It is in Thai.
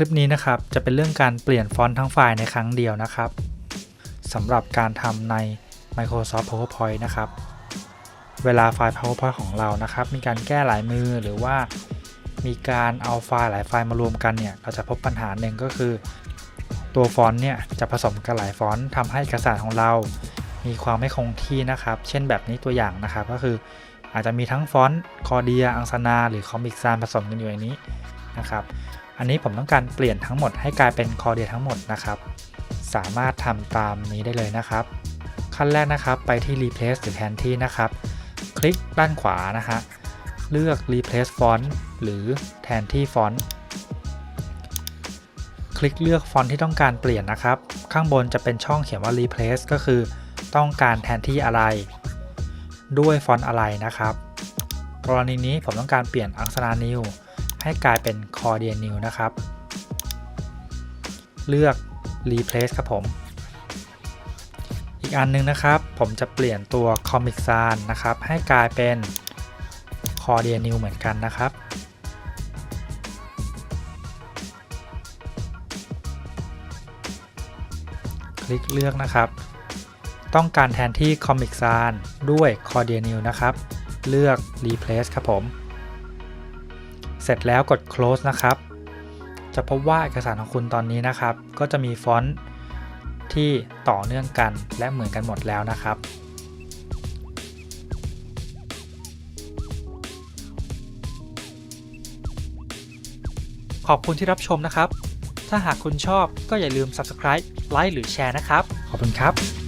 ลิปนี้นะครับจะเป็นเรื่องการเปลี่ยนฟอนต์ทั้งไฟล์ในครั้งเดียวนะครับสำหรับการทำใน Microsoft PowerPoint นะครับ เวลาไฟล์ PowerPoint ของเรานะครับ มีการแก้หลายมือหรือว่า มีการเอาไฟล์หลายไฟล์มารวมกันเนี่ยเราจะพบปัญหาหนึ่งก็คือ ตัวฟอนต์เนี่ยจะผสมกันหลายฟอนต์ทำให้เอกสารของเรา มีความไม่คงที่นะครับ เช่นแบบนี้ตัวอย่างนะครับ ก็คืออาจจะมีทั้งฟอนต์คอเดีย อังสนา หรือคอมิกซานผสมกันอยู่ในนี้นะครับ อันนี้ผมต้องการเปลี่ยนทั้งหมดให้กลายเป็นคอเดียทั้งหมดนะครับ สามารถทำตามนี้ได้เลยนะครับ ขั้นแรกนะครับไปที่ replace หรือแทนที่นะครับ คลิกด้านขวานะฮะเลือก replace font หรือแทนที่ฟอนต์คลิกเลือกฟอนต์ที่ต้องการเปลี่ยนนะครับ ข้างบนจะเป็นช่องเขียนว่า replace ก็คือต้องการแทนที่อะไร ด้วยฟอนต์อะไรนะครับ กรณีนี้ผมต้องการเปลี่ยนอังสนานิว ให้กลายเป็น Cordia New นะครับ เลือก replace ครับผม อีกอันหนึงนะครับ ผมจะเปลี่ยนตัว Comic Sans นะครับ ให้กลายเป็น Cordia New เหมือนกันนะครับคลิกเลือกนะครับ ต้องการแทนที่ Comic Sans ด้วย Cordia New นะครับ เลือก replace ครับผม เสร็จแล้วกด close นะครับ จะพบว่าเอกสารของคุณตอนนี้นะครับ ก็จะมีฟอนต์ที่ต่อเนื่องกันและเหมือนกันหมดแล้วนะครับ ขอบคุณที่รับชมนะครับ ถ้าหากคุณชอบก็อย่าลืม subscribe ไลค์หรือแชร์นะครับ ขอบคุณครับ